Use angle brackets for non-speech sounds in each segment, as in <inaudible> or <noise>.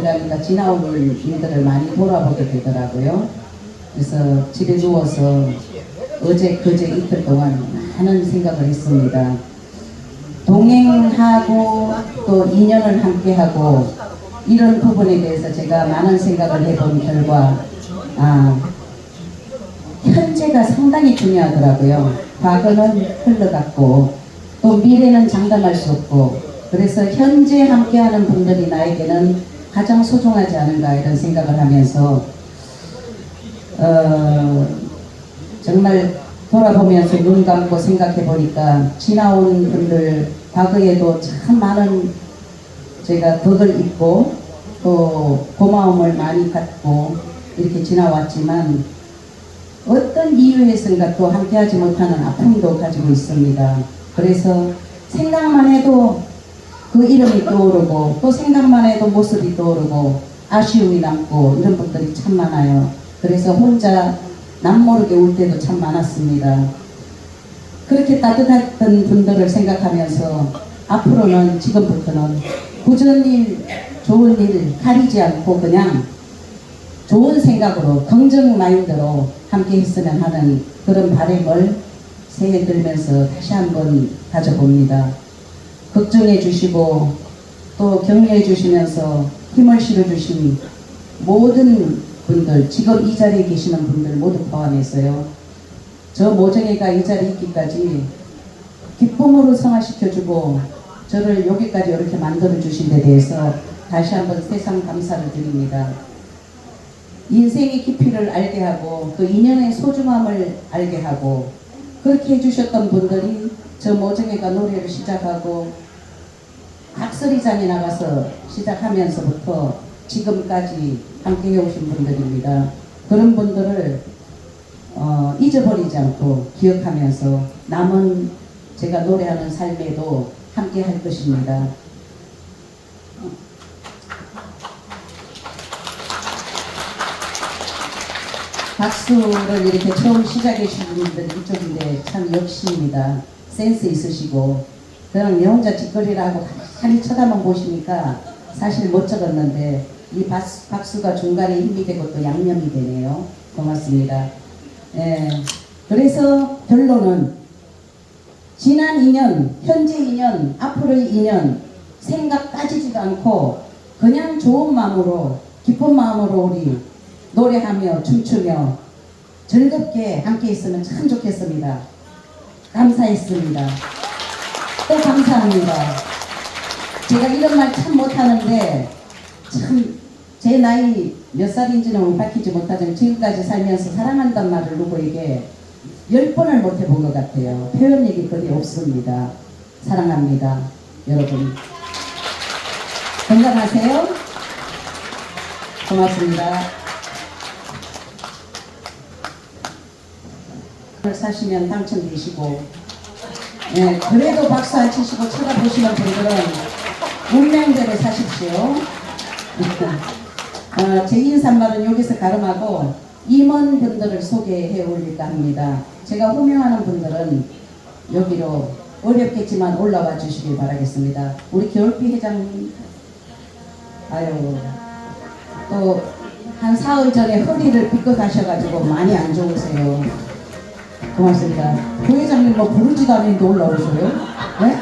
들어가니까 지나온 일들을 많이 돌아보게 되더라고요. 그래서 집에 누워서 어제 그제 이틀 동안 많은 생각을 했습니다. 동행하고 또 인연을 함께하고 이런 부분에 대해서 제가 많은 생각을 해본 결과 아, 현재가 상당히 중요하더라고요. 과거는 흘러갔고 또 미래는 장담할 수 없고 그래서 현재 함께하는 분들이 나에게는 가장 소중하지 않은가 이런 생각을 하면서 어, 정말 돌아보면서 눈 감고 생각해 보니까 지나온 분들 과거에도 참 많은 제가 덕을 잊고 또 고마움을 많이 갖고 이렇게 지나왔지만 어떤 이유에선가 또 함께하지 못하는 아픔도 가지고 있습니다. 그래서 생각만 해도 그 이름이 떠오르고 또 생각만 해도 모습이 떠오르고 아쉬움이 남고 이런 분들이 참 많아요. 그래서 혼자 남모르게 울 때도 참 많았습니다. 그렇게 따뜻했던 분들을 생각하면서 앞으로는 지금부터는 굳은 일, 좋은 일 가리지 않고 그냥 좋은 생각으로 긍정 마인드로 함께 했으면 하는 그런 바람을 새해 들면서 다시 한번 가져봅니다. 걱정해 주시고 또 격려해 주시면서 힘을 실어 주신 모든 분들 지금 이 자리에 계시는 분들 모두 포함해서요. 저 모정이가 이 자리에 있기까지 기쁨으로 성화시켜주고 저를 여기까지 이렇게 만들어 주신 데 대해서 다시 한번 세상 감사를 드립니다. 인생의 깊이를 알게 하고 또 인연의 소중함을 알게 하고 그렇게 해주셨던 분들이 저 모정이가 노래를 시작하고 박서리장에 나가서 시작하면서부터 지금까지 함께 해오신 분들입니다. 그런 분들을 어, 잊어버리지 않고 기억하면서 남은 제가 노래하는 삶에도 함께 할 것입니다. 박수를 이렇게 처음 시작해 주신 분들 이쪽인데 참 역시입니다. 센스 있으시고 그냥 내 혼자 짓거리라 하고 가만히 쳐다만 보시니까 사실 못 적었는데 이 박수, 박수가 중간에 힘이 되고 또 양념이 되네요. 고맙습니다. 예. 그래서 결론은 지난 2년, 현재 2년, 앞으로의 2년 생각 따지지도 않고 그냥 좋은 마음으로 기쁜 마음으로 우리 노래하며 춤추며 즐겁게 함께 있으면 참 좋겠습니다. 감사했습니다. 또 감사합니다. 제가 이런 말 참 못하는데 참 제 나이 몇 살인지는 밝히지 못하지만 지금까지 살면서 사랑한다는 말을 누구에게 열 번을 못 해본 것 같아요. 표현력이 거의 없습니다. 사랑합니다. 여러분. 건강하세요. 고맙습니다. 사시면 당첨되시고 예, 그래도 박수 안 치시고 쳐다보시는 분들은 운명대로 사십시오. <laughs> 어, 제 인사말은 여기서 가름하고 임원분들을 소개해 올릴까 합니다. 제가 호명하는 분들은 여기로 어렵겠지만 올라와 주시길 바라겠습니다. 우리 겨울비 회장님, 아유, 또 한 사흘 전에 허리를 삐끗 하셔가지고 많이 안 좋으세요. 고맙습니다. 부회장님 뭐 부르지도 않는데 올라오셔요? 네?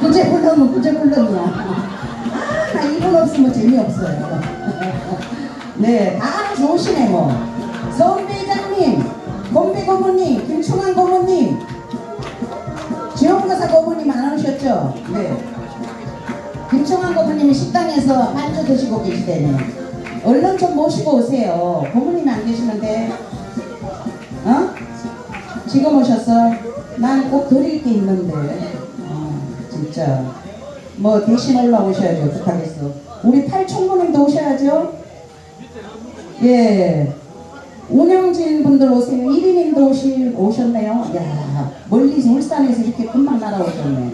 부재 불러면 부재 불러이야. 아, 나 이분 없으면 재미없어요. 네, 다 좋으시네 뭐. 회장님, 권배 고모님, 김충환 고모님, 지원가사 고모님 안 오셨죠? 네. 김충환 고모님이 식당에서 반주 드시고 계시대네. 얼른 좀 모시고 오세요. 고모님이 안 계시는데, 어? 지금 오셨어? 난 꼭 드릴 게 있는데, 어, 진짜. 뭐 대신 올라오셔야죠. 어떡하겠어. 우리 팔총무님도 오셔야죠. 예. 운영진 분들 오세요. 1인님도 오시, 오셨네요. 야 멀리 울산에서 이렇게 금방 날아오셨네.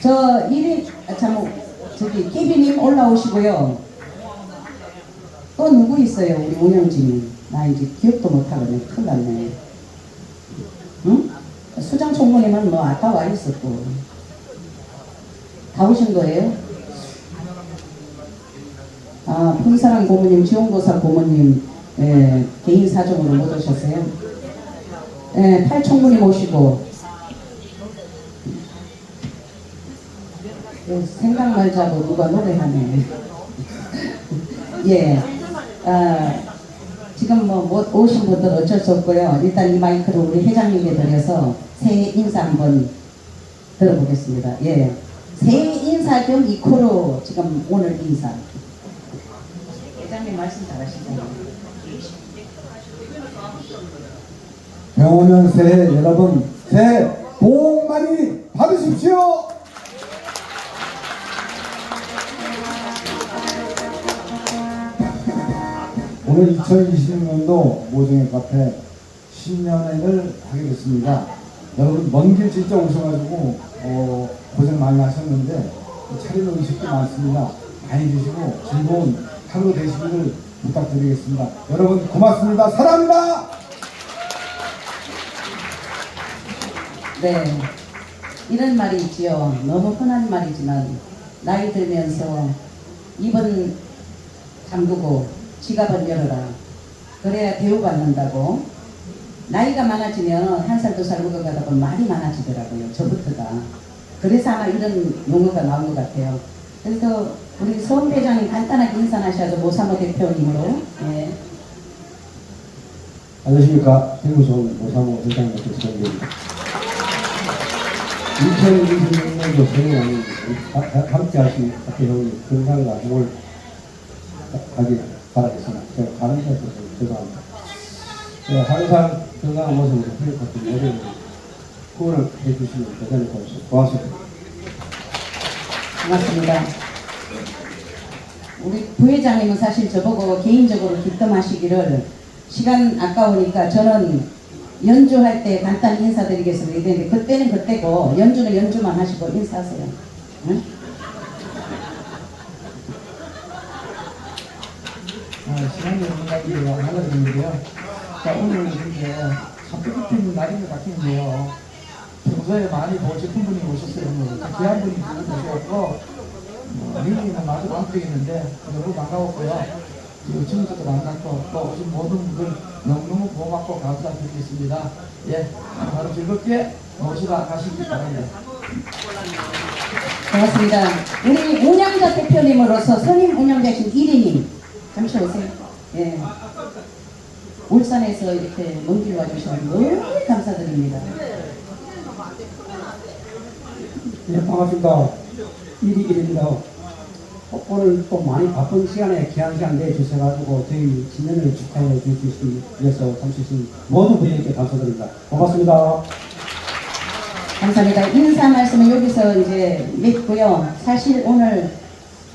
저 1인, 아, 참, 저기, 케비님 올라오시고요. 또 누구 있어요? 우리 운영진이. 나 이제 기억도 못하거든요. 큰일 났네. 응? 수장 총무님은 뭐 아까 와 있었고. 다 오신 거예요? 아, 풍사랑 고모님, 지원고사 고모님, 예, 개인 사정으로 못 오셨어요? 예, 팔총무님 오시고, 예, 생각 말자고 누가 노래하네. <laughs> 예, 아, 지금 뭐, 못 오신 분들 어쩔 수 없고요. 일단 이 마이크를 우리 회장님께 드려서 새해 인사 한번 들어보겠습니다. 예. 새해 인사 겸 이코로 지금 오늘 인사. 회장님 말씀 잘하시네요. 병원년 새해 여러분 새해 복 많이 받으십시오. 오늘 2020년도 모종의 카페 신년회를 하게 됐습니다. 여러분 먼 길 진짜 오셔가지고 어, 고생 많이 하셨는데 차리는 음식도 많습니다. 많이 드시고 즐거운 하루 되시기를 부탁드리겠습니다. 여러분 고맙습니다. 사랑합니다. 네. 이런 말이 있지요. 너무 흔한 말이지만, 나이 들면서 입은 잠그고 지갑은 열어라. 그래야 대우받는다고. 나이가 많아지면 한 살, 두 살 먹어가다 보면 말이 많아지더라고요. 저부터가. 그래서 아마 이런 용어가 나온 것 같아요. 그래서 우리 서원 회장님 간단하게 인사하셔서 모사모 대표님으로. 예. 안녕하십니까. 대구서울 모사모 회장님께 전입니다 2026년도 새해에는 함께 하신 학교 형님 건강과 행을 가기 바라겠습니다. 제가 가는 데서 좀 죄송합니다. 네, 항상 건강한 모습으로 회복하기 모든 후원을 해주시면 대단히 고맙습니다. 고맙습니다. 우리 부회장님은 사실 저보고 개인적으로 기뜸하시기를 시간 아까우니까 저는 연주할 때 간단히 인사드리겠습니다. 그때는 그때고 연주는 연주만 하시고 인사하세요. 응? 시간이 없는 가지고 하려고 했는데요. 자, 오늘 참 뜻깊은 날인 것 같은데요. 평소에 많이 보시는 분이 오셨어요. 오늘. 귀한 분이 오셨고, 뭐, 민기는 마주 안 되겠는데, 너무 반가웠고요. 친구들도 만났고, 또 오신 모든 분들 너무너무 고맙고 감사드리겠습니다. 예, 바로 즐겁게 모시다 가시기 바랍니다. 고맙습니다. 우리 운영자 대표님으로서 선임 운영자신 1인님 잠시 오세요. 예. 울산에서 이렇게 먼길 와주셔서 너무 감사드립니다. 네, 반갑습니다. 일이 일입니다. 오늘 또 많이 바쁜 시간에 귀한 시간 내주셔가지고 저희 신년을 축하해 주시기 위해서 참여해주신 모든 분들께 감사드립니다. 고맙습니다. 감사합니다. 인사 말씀은 여기서 이제 맺고요. 사실 오늘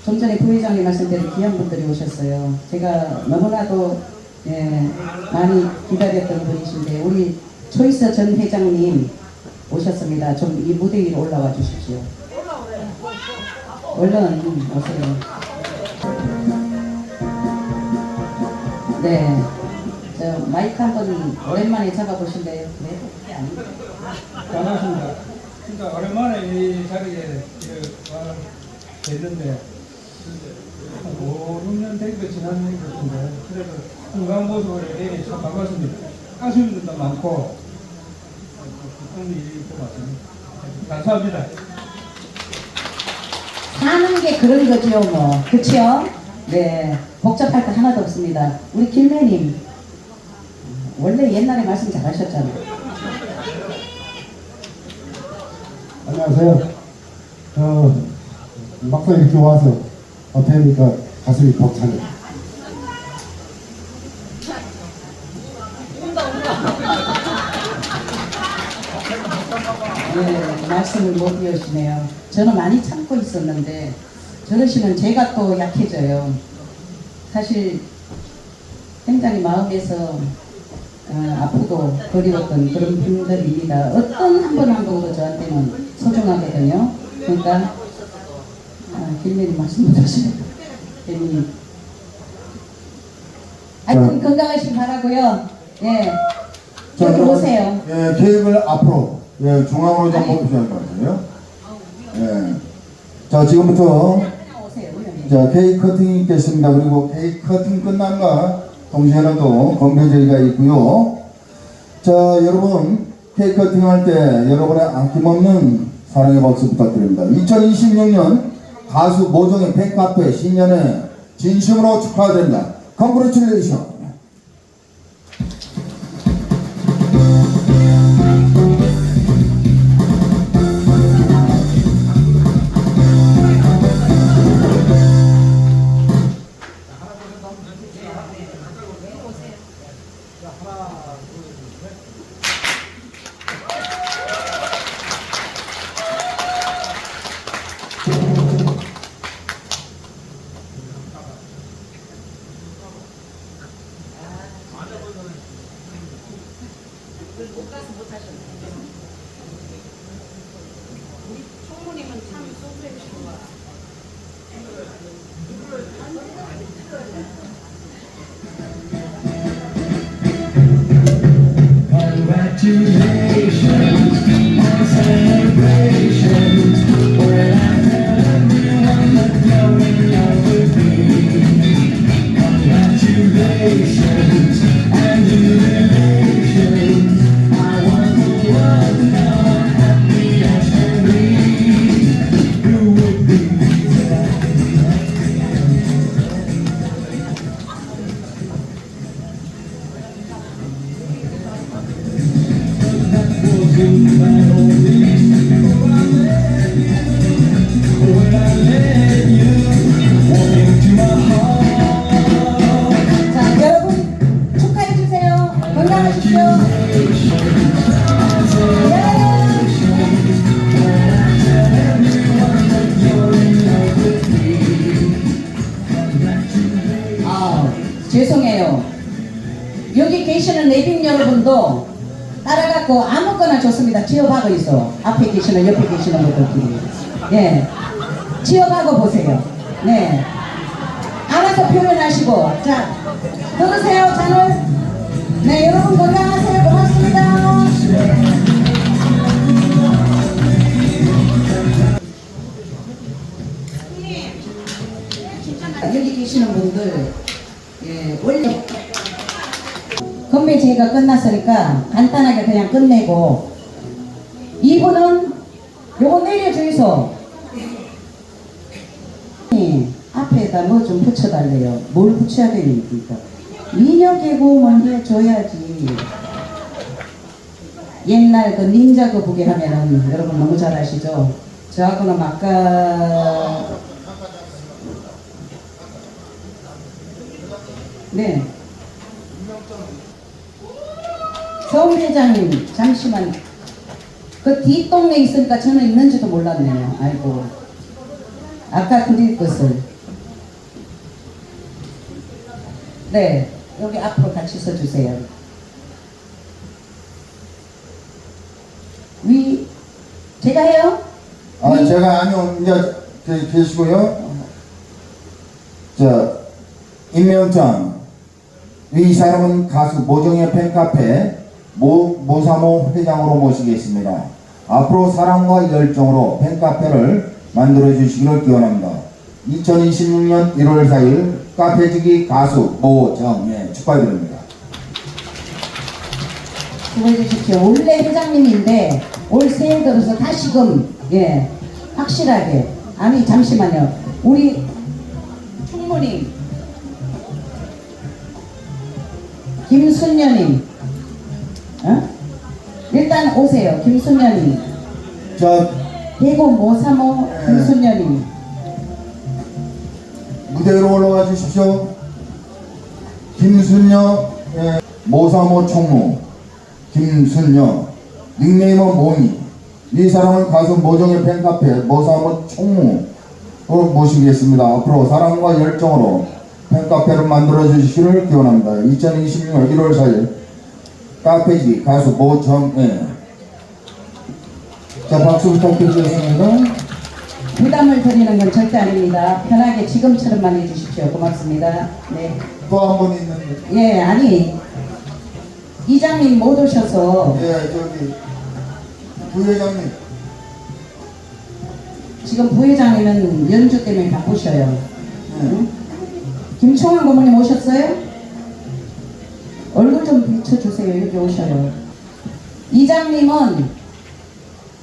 좀 전에 부회장님 말씀대로 귀한 분들이 오셨어요. 제가 너무나도 예, 많이 기다렸던 분이신데 우리 초이스 전 회장님 오셨습니다. 좀 이 무대 위로 올라와 주십시오. 얼른 오세요. 네. 저 마이크 한 번 오랜만에 잡아보실래요? 네, 그게 아닙니다. 반갑습니다. 진짜 오랜만에 이 자리에 와 됐는데 한 5, 6년 되기도 지난 것 같은데 그래도 건강 모습을 되니 참 반갑습니다. 것도 많고 있고 맞습니다. 감사합니다. 사는 게 그런 거죠, 뭐. 그쵸? 네. 복잡할 거 하나도 없습니다. 우리 김매님. 원래 옛날에 말씀 잘하셨잖아요. 안녕하세요. 어, 막상 이렇게 와서 앞에 니까 가슴이 벅차네요. 네, 말씀을 못 이어주시네요. 저는 많이 참고 있었는데, 저러시면 제가 또 약해져요. 사실, 굉장히 마음에서 어, 아프고 그리웠던 그런 분들입니다. 어떤 한 번 한 번도 저한테는 소중하거든요. 그러니까, 아, 길면이 말씀 못 하시네요. 괜히. 하여튼 건강하시기 바라고요. 예. 여기 그럼, 오세요. 예, 계획을 앞으로 예, 중앙으로 좀 아니. 보셔야 할 것 같아요. 예. 자, 지금부터 오세요. 자, 케이크 커팅이 있겠습니다. 그리고 케이크 커팅 끝남과 동시에는 또 건배제의가 있고요. 자, 여러분, 케이크 커팅 할 때 여러분의 아낌없는 사랑의 박수 부탁드립니다. 2026년 가수 모종의 팬카페 신년에 진심으로 축하드립니다. 컨그레츄레이션. 자, 죄송해요. 여기 계시는 내빈 여러분도 따라갖고 아무거나 좋습니다. 취업하고 있어. 앞에 계시는 옆에 계시는 분들끼리. 예. 취업하고 보세요. 네. 알아서 표현하시고 자 들으세요 잔을 네 여러분 건강하세요 고맙습니다 여기 계시는 분들 예 원래 건배 제가 끝났으니까 간단하게 그냥 끝내고 이분은 요거 내려주이소 예, 앞에다 뭐 좀 붙여달래요. 뭘 붙여야 됩니까? 미녀 계곡을 해줘야지. 옛날 그 닌자 거북이 하면은 여러분 너무 잘 아시죠? 저하고는 아까 네. 성 회장님 잠시만 그 뒷동네 있으니까 저는 있는지도 몰랐네요. 아이고. 아까 드릴 것을 네 여기 앞으로 같이 서주세요 위 제가 해요? 아, 제가 아니요, 이제 계- 계시고요. 자, 임명장. 이 사람은 가수 모정의 팬카페 모, 모사모 회장으로 모시겠습니다. 앞으로 사랑과 열정으로 팬카페를 만들어 주시기를 기원합니다. 2026년 1월 4일 카페지기 가수 모정예 축하드립니다. 수고해 주십시오 원래 회장님인데 올 새해 들어서 다시금 예 확실하게 아니 잠시만요 우리 충무님 김순녀님 어? 일단 오세요. 김순녀님. 자, 대구 모사모? 김순녀님. 무대로 올라와 주십시오. 김순녀 예, 모사모 총무. 김순녀 닉네임은 모니. 이 사람은 가수 모정의 팬카페 모사모 총무로 모시겠습니다. 앞으로 사랑과 열정으로 팬카페를 만들어 주시기를 기원합니다. 2026년 1월 4일 카페지 가수 모정예 자 박수 부탁드리겠습니다. 부담을 드리는 건 절대 아닙니다. 편하게 지금처럼만 해주십시오. 고맙습니다. 네. 또 한 번 있는데 예, 아니 이장님 못 오셔서 예 저기 부회장님 지금 부회장님은 연주 때문에 바쁘셔요. 응? 김총환 고모님 오셨어요? 얼굴 좀 비춰주세요. 여기 오셔요. 이장님은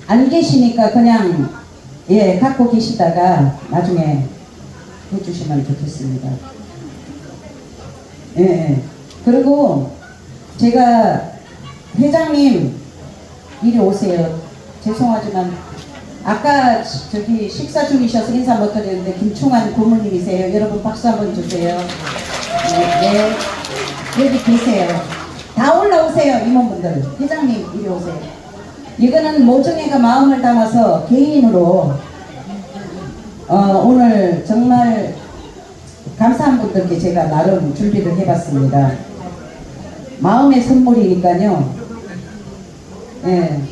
안 계시니까 그냥 예 갖고 계시다가 나중에 해주시면 좋겠습니다. 예, 예. 그리고 제가 회장님 이리 오세요. 죄송하지만 아까 저기 식사 중이셔서 인사 못 드렸는데 김충환 고모님이세요. 여러분 박수 한번 주세요. 네, 네. 여기 계세요. 다 올라오세요 임원분들. 회장님 이리 오세요. 이거는 모종애가 마음을 담아서 개인으로 어, 오늘 정말 감사한 분들께 제가 나름 준비를 해봤습니다. 마음의 선물이니까요. 예.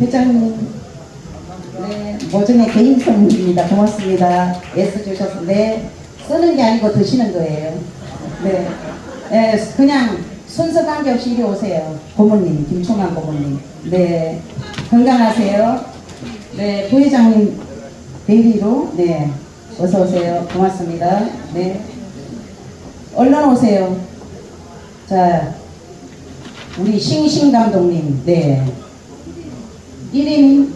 회장님, 네, 모종의 개인 선물입니다. 고맙습니다. 애써주셔서, 네, 쓰는 게 아니고 드시는 거예요. 네, 예, 그냥 순서 관계없이 이리 오세요. 고모님, 김총환 고모님. 네, 건강하세요. 네, 부회장님 대리로, 네, 어서 오세요. 고맙습니다. 네, 얼른 오세요. 자, 우리 싱싱 감독님, 네. 1인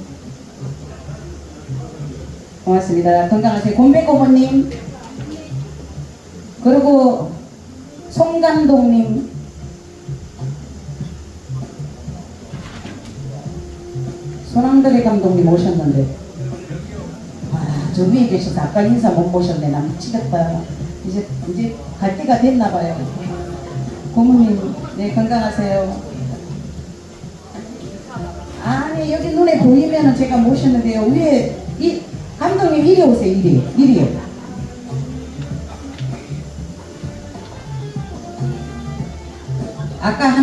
고맙습니다. 건강하세요. 곰배 고모님, 그리고 송 감독님, 소남들의 감독님 오셨는데, 아, 저 위에 계셔서 아까 인사 못 보셨네. 나 미치겠다. 이제, 이제 갈 때가 됐나 봐요. 고모님, 네, 건강하세요. 아니, 여기 눈에 보이면은 제가 모셨는데요. 위에, 이, 감독님 이리 오세요, 이리. 이리요.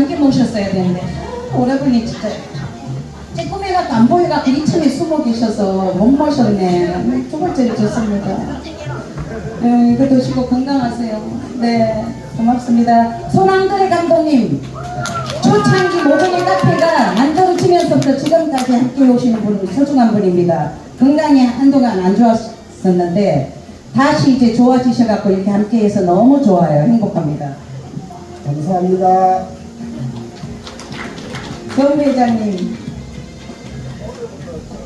함께 모셨어야 되는데, 아, 오라버니 진짜. 제 꿈에가도 안 보여갖고 이층에 숨어 계셔서 못 모셨네. 두 번째로 졌습니다. 네, 이거 드시고 건강하세요. 네, 고맙습니다. 손왕들의 감독님, 초창기 모종의 카페가 만들어지면서부터 지금까지 함께 오시는 분 소중한 분입니다. 건강이 한동안 안 좋았었는데 다시 이제 좋아지셔갖고 이렇게 함께해서 너무 좋아요. 행복합니다. 감사합니다. 정 회장님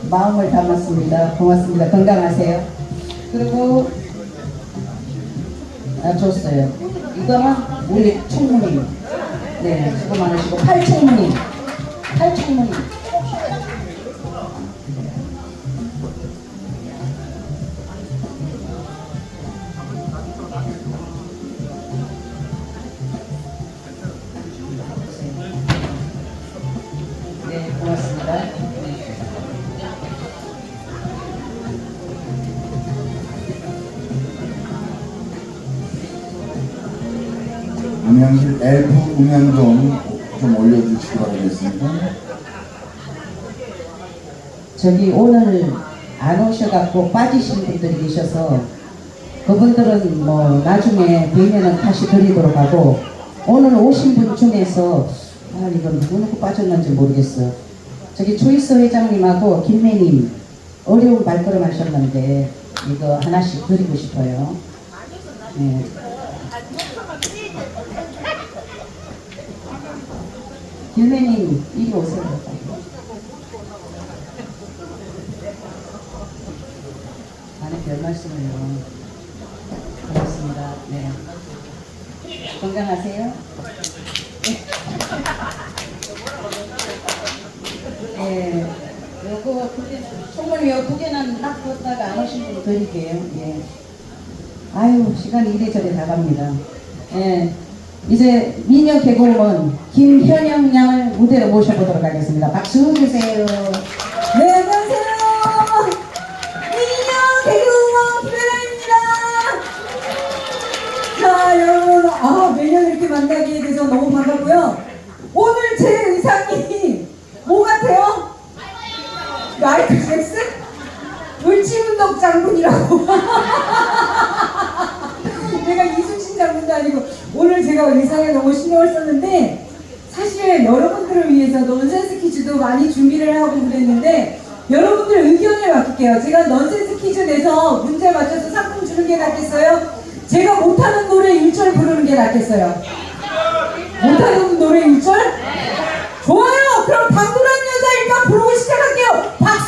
마음을 담았습니다. 고맙습니다. 건강하세요. 그리고 아 줬어요. 이거는 우리 총무님. 네, 수고 많으시고 팔총무님. 팔총무님. 엘프 음향 좀, 좀 올려주시기 바라겠습니다. 저기 오늘 안 오셔갖고 빠지신 분들이 계셔서 그분들은 뭐 나중에 뵈면은 다시 드리도록 하고 오늘 오신 분 중에서 아 이건 누구 누구 빠졌는지 모르겠어. 저기 조이스 회장님하고 김매님 어려운 발걸음 하셨는데 이거 하나씩 드리고 싶어요. 네. 김매님 이리 오세요. 나는 별 말씀을요. 고맙습니다. 네. 건강하세요. 네. 요거 두 개, 총무님 요두 개는 딱 뒀다가 안 오신 분 드릴게요. 예. 아유, 시간이 이래저래 다 갑니다. 예. 이제 미녀 개그우먼 김현영 양을 무대로 모셔보도록 하겠습니다. 박수 주세요. 네, 안녕하세요. 미녀 개그우먼 김혜라입니다. 자, 여러분, 아, 매년 이렇게 만나게 돼서 너무 반갑고요. 오늘 제 의상이 뭐 같아요? 마이클 잭슨? 물치운동 장군이라고. <laughs> 내가 이순신 장군도 아니고 오늘 제가 의상에 너무 신경을 썼는데 사실 여러분들을 위해서 논센스 퀴즈도 많이 준비를 하고 그랬는데 여러분들 의견을 맡길게요. 제가 넌센스 퀴즈 내서 문제 맞춰서 상품 주는 게 낫겠어요? 제가 못하는 노래 1절 부르는 게 낫겠어요? 못하는 노래 1절? 좋아요! 그럼 당돌한 여자 일단 부르고 시작할게요! 박수!